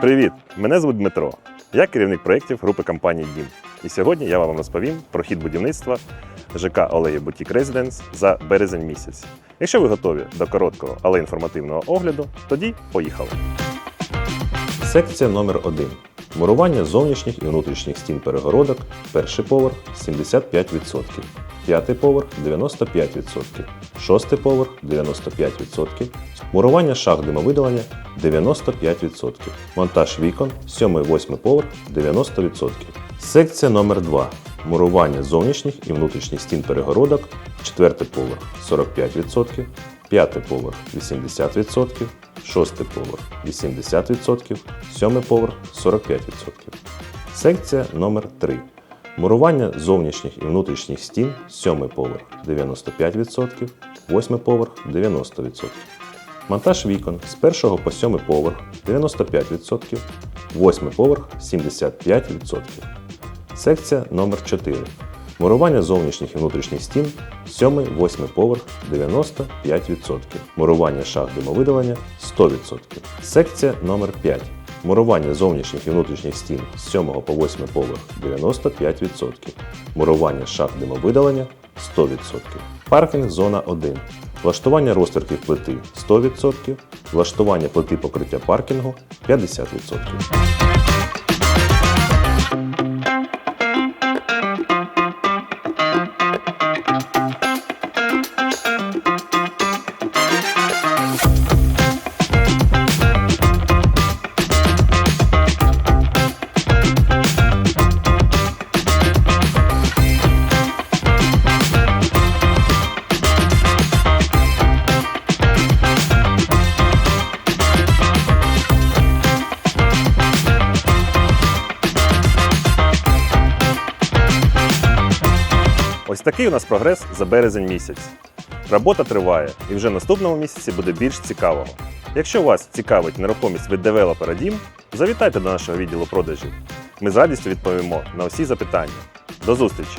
Привіт! Мене звуть Дмитро. Я керівник проєктів групи компанії Дім. І сьогодні я вам розповім про хід будівництва ЖК Олеї Бутік Резиденс за березень місяць. Якщо ви готові до короткого, але інформативного огляду, тоді поїхали. Секція номер 1 Мурування зовнішніх і внутрішніх стін перегородок. Перший поверх 75%, п'ятий поверх 95%, шостий поверх 95%, мурування шах димовидалення 95%, монтаж вікон 7-8 поверх 90%. Секція номер 2 Мурування зовнішніх і внутрішніх стін перегородок. Четвертий поверх 45%, п'ятий поверх 80%, шостий поверх 80%, сьомий поверх 45%. Секція номер 3 Мурування зовнішніх і внутрішніх стін, сьомий поверх 95%, восьмий поверх 90%. Монтаж вікон з першого по сьомий поверх 95%, восьмий поверх 75%. Секція номер 4 Мурування зовнішніх і внутрішніх стін, 7-8 поверх 95%. Мурування шах димовидалення 100%. Секція номер 5 Мурування зовнішніх і внутрішніх стін з 7 по 8 поверх 95%. Мурування шах димовидалення 100%. Паркінг зона 1. Влаштування розтерків плити 100%. Влаштування плити покриття паркінгу 50%. Ось такий у нас прогрес за березень місяць. Робота триває і вже наступному місяці буде більш цікавого. Якщо вас цікавить нерухомість від девелопера Дім, завітайте до нашого відділу продажів. Ми з радістю відповімо на усі запитання. До зустрічі!